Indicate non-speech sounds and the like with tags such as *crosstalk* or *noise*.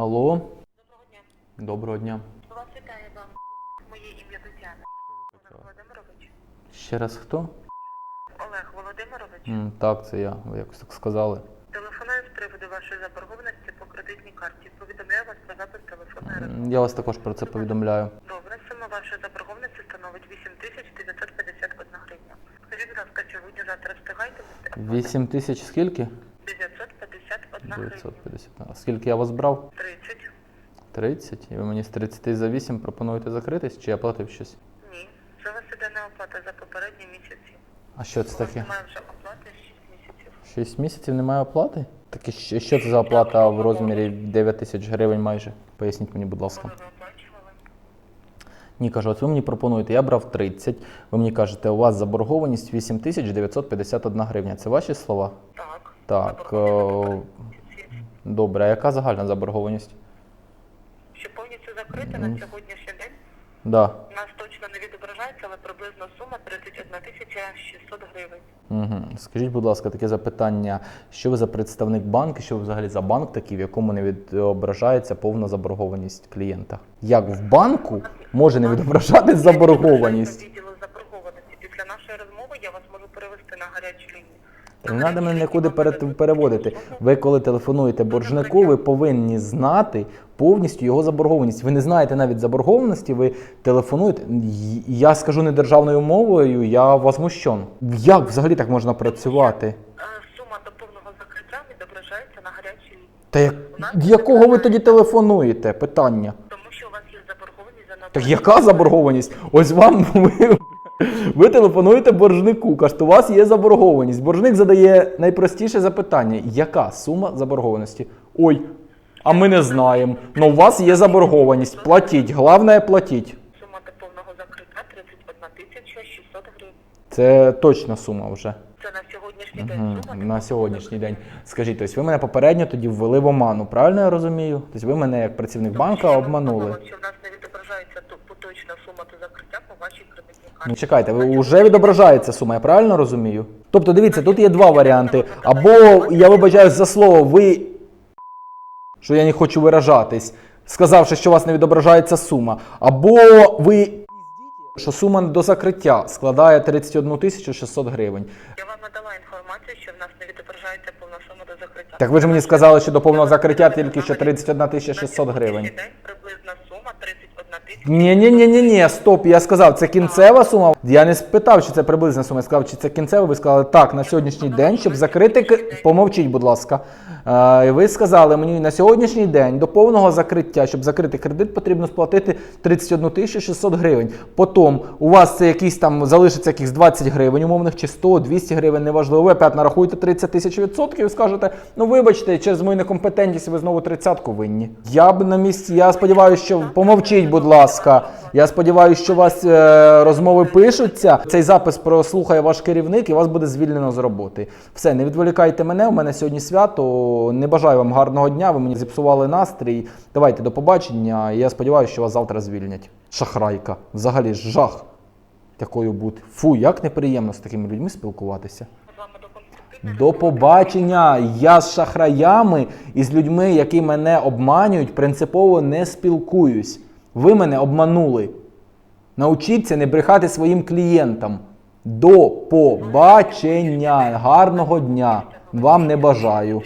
Алло, Доброго дня. доброго дня. Вас вітає вам моє ім'я Тетяна. Олег Володимирович. Ще раз хто? Олег Володимирович. М, так, це я. Ви якось так сказали. Телефоную з приводу вашої заборгованості по кредитній карті. Повідомляю вас про запис телефонної. М, Я вас також про це повідомляю. Добре, сума вашої заборгованості становить 8951 гривня. Скажіть, будь ласка, чи ви завтра встигаєте вести? 8 тисяч скільки? 951 гривня. 950. А скільки я вас брав? 30. 30. І ви мені з 30 за 8 пропонуєте закритись, чи я платив щось? Ні. Це у вас іде не оплата за попередні місяці. А що це таке? немає вже оплати 6 місяців. 6 місяців немає оплати? Так і що що це за оплата в розмірі 9 тисяч гривень майже? Поясніть мені, будь ласка. Ви оплачували? Ні, кажу, от ви мені пропонуєте, я брав 30, ви мені кажете, у вас заборгованість 8951 гривня. Це ваші слова? Так. Так, е. Добре, а яка загальна заборгованість? Що повністю закрита на сьогоднішній день? Да. У нас точно не відображається, але приблизно сума 31 тисяча 600 гривень. Угу. Скажіть, будь ласка, таке запитання: що ви за представник банку, що ви взагалі за банк такий, в якому не відображається повна заборгованість клієнта? Як в банку може не відображатись заборгованість? Відділу заборгованості. Після нашої розмови я вас можу перевести на гарячу лінію. Не треба мене нікуди пере- переводити. Ви коли телефонуєте боржнику, ви повинні знати повністю його заборгованість. Ви не знаєте навіть заборгованості, ви телефонуєте. Я скажу не державною мовою, я возмущен. Як взагалі так можна працювати? Е, Сума до повного закриття відображається на гарячій. Та як, якого ви тоді телефонуєте? Питання. Тому що у вас є заборгованість за Так яка заборгованість? Ось вам *laughs* ви, ви телефонуєте боржнику, кажете, у вас є заборгованість. Боржник задає найпростіше запитання: яка сума заборгованості? Ой, а ми не знаємо. Ну у вас є заборгованість. Платіть. Головне платіть. Сума до повного закриття 31 тисяча 600 гривень. Це точна сума вже. Це на сьогоднішній день сума. На сьогоднішній день. Скажіть, тобто ви мене попередньо тоді ввели в оману, правильно я розумію? Тобто ви мене як працівник банка обманули. що в нас не відображається ту- поточна сума до закриття по вашій кредитній карті. Ну чекайте, ви вже відображається сума, я правильно розумію? Тобто, дивіться, тут є два варіанти. Або я вибачаюсь за слово, ви що я не хочу виражатись, сказавши, що у вас не відображається сума. Або ви що сума до закриття складає 31 тисячу 600 гривень. Я вам надала інформацію, що в нас не відображається повна сума до закриття. Так ви ж мені сказали, що до повного закриття тільки що 31 тисяча 600 гривень. сьогоднішній день приблизна сума 31 тисяча. Ні, ні, ні, ні, ні, стоп. Я сказав, це кінцева сума. Я не спитав, чи це приблизна сума. Я сказав, чи це кінцева. Ви сказали так на сьогоднішній день, щоб закрити помовчіть, будь ласка. Е, ви сказали мені на сьогоднішній день до повного закриття, щоб закрити кредит, потрібно сплатити 31 тисячу 600 гривень. Потім у вас це якісь там залишиться якісь 20 гривень, умовних чи 100, 200 гривень, неважливо. Ви опять нарахуєте 30 тисяч відсотків і скажете, ну вибачте, через мою некомпетентність ви знову тридцятку винні. Я б на місці, я сподіваюся, що помовчіть, будь ласка. Я сподіваюся, що у вас е, розмови пишуться. Цей запис прослухає ваш керівник і вас буде звільнено з роботи. Все, не відволікайте мене. У мене сьогодні свято. Не бажаю вам гарного дня. Ви мені зіпсували настрій. Давайте до побачення. Я сподіваюся, що вас завтра звільнять. Шахрайка. Взагалі жах такою бути. Фу, як неприємно з такими людьми спілкуватися. До побачення. Я з шахраями і з людьми, які мене обманюють, принципово не спілкуюсь. Ви мене обманули. Научіться не брехати своїм клієнтам. До побачення. Гарного дня. Вам не бажаю.